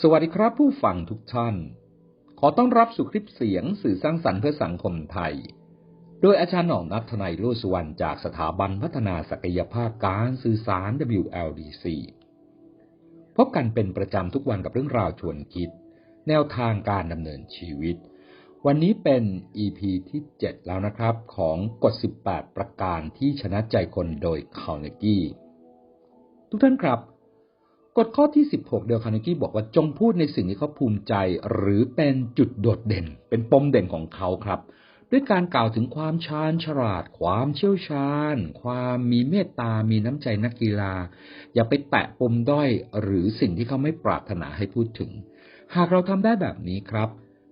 สวัสดีครับผู้ฟังทุกท่าน ขอต้อนรับสู่คลิปเสียงสื่อสร้างสรรค์เพื่อสังคมไทย โดยอาจารย์หน่องนัทนายโลสุวรรณจากสถาบันพัฒนาศักยภาพการสื่อสาร WLDC พบกันเป็นประจำทุกวันกับเรื่องราวชวนคิด แนวทางการดำเนินชีวิต วันนี้เป็น EP ที่ 7 แล้วนะครับของกฎ 18 ประการที่ชนะใจคนโดยคาร์เนกี้ทุกท่านครับ กฎข้อที่ 16 เดลคาร์เนกี้บอกว่าจงพูดในสิ่งที่เขาภูมิใจ หรือเป็นจุดโดดเด่น เป็นปมเด่นของเขาครับ ด้วยการกล่าวถึงความชาญฉลาด ความเชี่ยวชาญ ความมีเมตตา มีน้ำใจนักกีฬา อย่าไปแตะปมด้อยหรือสิ่งที่เขาไม่ปรารถนาให้พูดถึง หากเราทำได้แบบนี้ครับ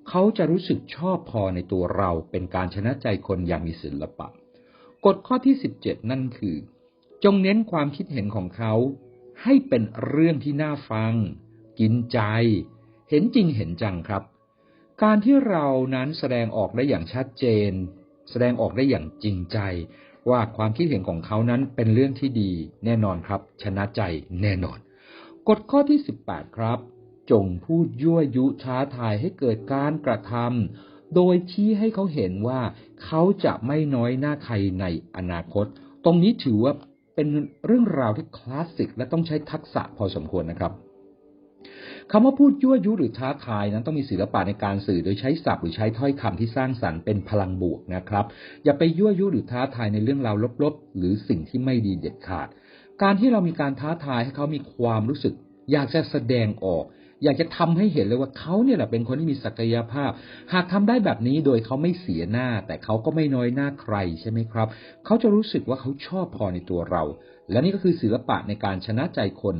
เขาจะรู้สึกชอบพอในตัวเราเป็นการชนะใจคนอย่างมีศิลปะกฎข้อที่ 17 นั่นคือ จงเน้นความคิดเห็นของเขา ให้เป็นเรื่องที่น่าฟัง กินใจ เห็นจริงเห็นจังครับ การที่เรานั้นแสดงออกได้อย่างชัดเจน แสดงออกได้อย่างจริงใจ ว่าความคิดเห็นของเขานั้นเป็นเรื่องที่ดี แน่นอนครับ ชนะใจแน่นอน กฎข้อที่ 18 ครับ จงพูดยั่วยุท้าทายให้เกิดการกระทำโดยชี้ให้เขาเห็นว่าเขาจะไม่น้อยหน้าใครในอนาคต ตรงนี้ถือว่า เป็นเรื่องราวที่คลาสสิกและต้องใช้ทักษะพอสมควรนะครับคำว่าพูดยั่วยุหรือท้าทายนั้นต้องมีศิลปะในการสื่อโดยใช้ศัพท์หรือใช้ถ้อยคำที่สร้างสรรค์เป็นพลังบวกนะครับ อย่าไปยั่วยุหรือท้าทายในเรื่องราวลบๆ หรือสิ่งที่ไม่ดีเด็ดขาด การที่เรามีการท้าทายให้เขามีความรู้สึก อยากจะแสดงออก อยากจะทำให้เห็นเลยว่าเขาเนี่ยแหละเป็นคนที่มีศักยภาพ หากทำได้แบบนี้โดยเขาไม่เสียหน้า แต่เขาก็ไม่น้อยหน้าใครใช่ไหมครับ เขาจะรู้สึกว่าเขาชอบพอในตัวเรา และนี่ก็คือศิลปะในการชนะใจคน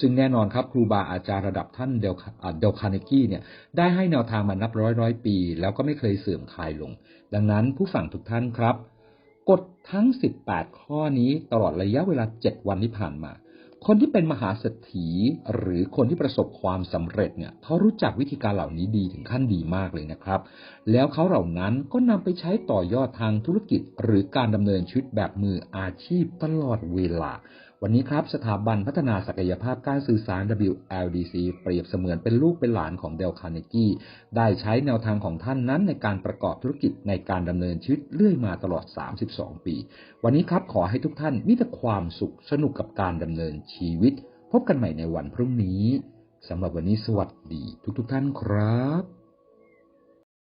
ซึ่งแน่นอนครับครูบาอาจารย์ระดับท่านเดลเดลคาร์เนกี้เนี่ยได้ให้แนวทางมานับร้อยร้อยปี แล้วก็ไม่เคยเสื่อมคลายลง ดังนั้นผู้ฟังทุกท่านครับกฎทั้ง 18 ข้อนี้ตลอดระยะเวลา 7 วันที่ผ่านมา คนที่เป็นมหาเศรษฐีหรือคนที่ประสบความสำเร็จเนี่ยเขารู้จักวิธีการเหล่านี้ดีถึงขั้นดีมากเลยนะครับ แล้วเขาเหล่านั้นก็นำไปใช้ต่อยอดทางธุรกิจ หรือการดำเนินชีวิตแบบมืออาชีพตลอดเวลา วันนี้ครับสถาบันพัฒนาศักยภาพการสื่อสาร WLDC เปรียบเสมือนเป็นลูกเป็นหลานของเดลคาร์เนกี้ได้ใช้แนวทางของท่านนั้นในการประกอบธุรกิจในการดำเนินชีวิตเรื่อยมาตลอด 32 ปี วันนี้ครับขอให้ทุกท่านมีแต่ความสุขสนุกกับการดำเนินชีวิต พบกันใหม่ในวันพรุ่งนี้สำหรับวันนี้สวัสดีทุกๆทท่านครับ